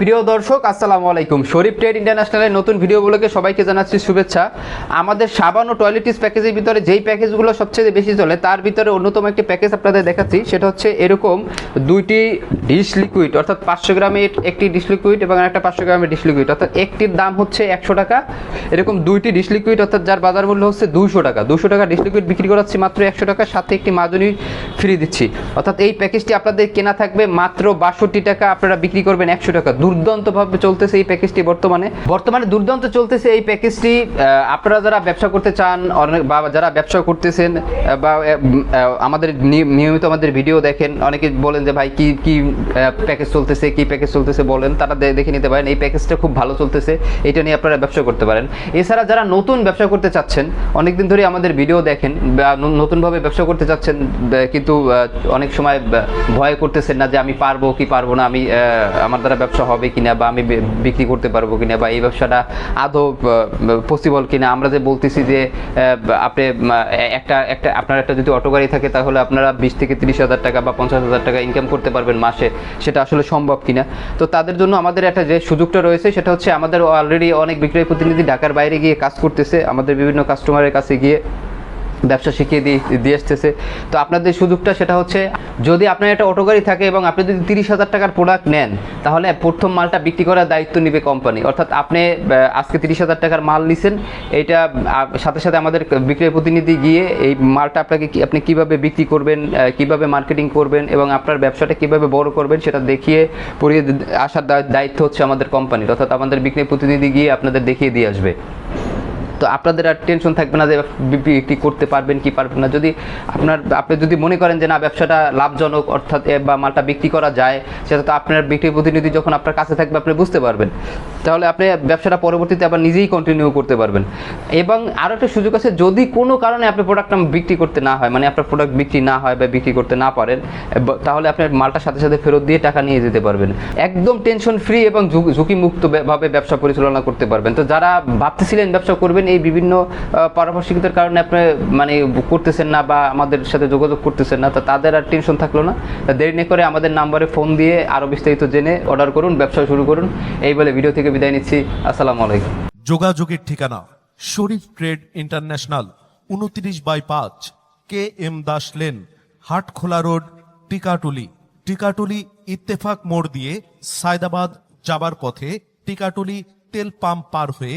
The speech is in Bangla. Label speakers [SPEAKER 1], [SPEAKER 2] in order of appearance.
[SPEAKER 1] প্রিয় দর্শক, আসসালামু আলাইকুম। শরীফ ট্রেড ইন্টারন্যাশনালের নতুন ভিডিওগুলোকে সবাইকে জানাচ্ছি শুভেচ্ছা। আমাদের সাবান ও টয়লেটিস প্যাকেজের ভিতরে যেই প্যাকেজগুলো সবচেয়ে বেশি চলে, তার ভিতরে অন্যতম একটি প্যাকেজ আপনাদের দেখাচ্ছি। সেটা হচ্ছে এরকম দুইটি ডিশ লিকুইড অর্থাৎ পাঁচশো গ্রামের একটি ডিশ লিকুইড এবং একটা পাঁচশো গ্রামের ডিশ লিকুইড অর্থাৎ একটির দাম হচ্ছে একশো টাকা। এরকম দুইটি ডিশ লিকুইড অর্থাৎ যার বাজার মূল্য হচ্ছে দুশো টাকা। দুশো টাকা ডিশ লিকুইড বিক্রি করাচ্ছি মাত্র একশো টাকার সাথে একটি মাজনি ফ্রি দিচ্ছি। অর্থাৎ এই প্যাকেজটি আপনাদের কেনা থাকবে মাত্র বাষট্টি টাকা, আপনারা বিক্রি করবেন একশো টাকা। দুর্দান্তভাবে চলতেছে এই প্যাকেজটি বর্তমানে। বর্তমানে দুর্দান্ত চলতেছে এই প্যাকেজটি আপনারা যারা ব্যবসা করতে চান, অনেক বা যারা ব্যবসা করতেছেন বা আমাদের নিয়মিত আমাদের ভিডিও দেখেন, অনেকে বলেন যে, ভাই, কি কি প্যাকেজ চলতেছে, কি প্যাকেজ চলতেছে? বলেন, তারা দেখে নিতে পারেন, এই প্যাকেজটা খুব ভালো চলতেছে। এটা নিয়ে আপনারা ব্যবসা করতে পারেন। এছাড়া যারা নতুন ব্যবসা করতে চাচ্ছেন, অনেকদিন ধরে আমাদের ভিডিও দেখেন, বা নতুনভাবে ব্যবসা করতে চাচ্ছেন কিন্তু অনেক সময় ভয় করতেছেন না যে, আমি পারব কি পারব না? আমি আমার দ্বারা ব্যবসা হবে কিনা বা আমি বিক্রি করতে পারব কিনা বা এই ব্যবসাটা আদৌ পসিবল কিনা, আমরা যে বলতেছি যে আপনি একটা একটা, আপনার একটা যদি অটো গাড়ি থাকে, তাহলে আপনারা বিশ থেকে তিরিশ হাজার টাকা বা পঞ্চাশ হাজার টাকা ইনকাম করতে পারবেন মাসে। সেটা আসলে সম্ভব কিনা? তো তাদের জন্য আমাদের একটা যে সুযোগটা রয়েছে, সেটা হচ্ছে আমাদের অলরেডি অনেক বিক্রয় প্রতিনিধি ঢাকার বাইরে গিয়ে কাজ করতেছে। আমাদের বিভিন্ন কাস্টমারের কাছে গিয়ে ব্যবসা শিখিয়ে দিয়ে দিয়ে আসতেছে তো আপনাদের সুযোগটা সেটা হচ্ছে, যদি আপনার একটা অটো গাড়ি থাকে এবং আপনি যদি তিরিশ হাজার টাকার প্রোডাক্ট নেন, তাহলে প্রথম মালটা বিক্রি করার দায়িত্ব নেবে কোম্পানি অর্থাৎ আপনি আজকে তিরিশ হাজার টাকার মাল নিছেন এইটা সাথে সাথে আমাদের বিক্রয় প্রতিনিধি গিয়ে এই মালটা আপনাকে আপনি কীভাবে বিক্রি করবেন কীভাবে মার্কেটিং করবেন এবং আপনার ব্যবসাটা কীভাবে বড় করবেন সেটা দেখিয়ে পড়িয়ে আসার দায়িত্ব হচ্ছে আমাদের কোম্পানির অর্থাৎ আমাদের বিক্রয় প্রতিনিধি গিয়ে আপনাদের দেখিয়ে দিয়ে আসবে। তো আপনাদের আর টেনশন থাকবে না যে বিক্রি করতে পারবেন, কি পারবেন না। যদি আপনার, আপনি যদি মনে করেন যে না, ব্যবসাটা লাভজনক, অর্থাৎ বা মালটা বিক্রি করা যায়, সেটা তো আপনার বিক্রি প্রতিনিধি যখন আপনার কাছে থাকবে, আপনি বুঝতে পারবেন। তাহলে আপনি ব্যবসাটা পরবর্তীতে আবার নিজেই কন্টিনিউ করতে পারবেন। এবং আরও একটা সুযোগ আছে, যদি কোনো কারণে আপনি প্রোডাক্টটা বিক্রি করতে না হয় মানে আপনার প্রোডাক্ট বিক্রি না হয় বা বিক্রি করতে না পারেন তাহলে আপনার মালটার সাথে সাথে ফেরত দিয়ে টাকা নিয়ে যেতে পারবেন। একদম টেনশন ফ্রি এবং ঝুঁকি- ঝুঁকিমুক্ত ব্যবসা পরিচালনা করতে পারবেন। তো যারা ভাবতেছিলেন ব্যবসা করবেন এই বিভিন্ন পারপার্শ্বিকতার কারণে আপনি মানে করতেছেন না বা আমাদের সাথে যোগাযোগ করতেছেন না, তো তাদের আর টেনশন থাকল না। দেরি না করে আমাদের নাম্বারে ফোন দিয়ে আরও বিস্তারিত জেনে অর্ডার করুন, ব্যবসা শুরু করুন। এই বলে ভিডিও থেকে বিদায় নিচ্ছি। আসসালামু আলাইকুম।
[SPEAKER 2] যোগাযোগের ঠিকানা, শরীফ ট্রেড ইন্টারন্যাশনাল, উনত্রিশ বাই পাঁচ, K M Das lane, Hatkhola road, Tikatuli. Tikatuli Ittefaq মোড় দিয়ে সায়দাবাদ যাবার পথে টিকাটুলি তেল পাম্প পার হয়ে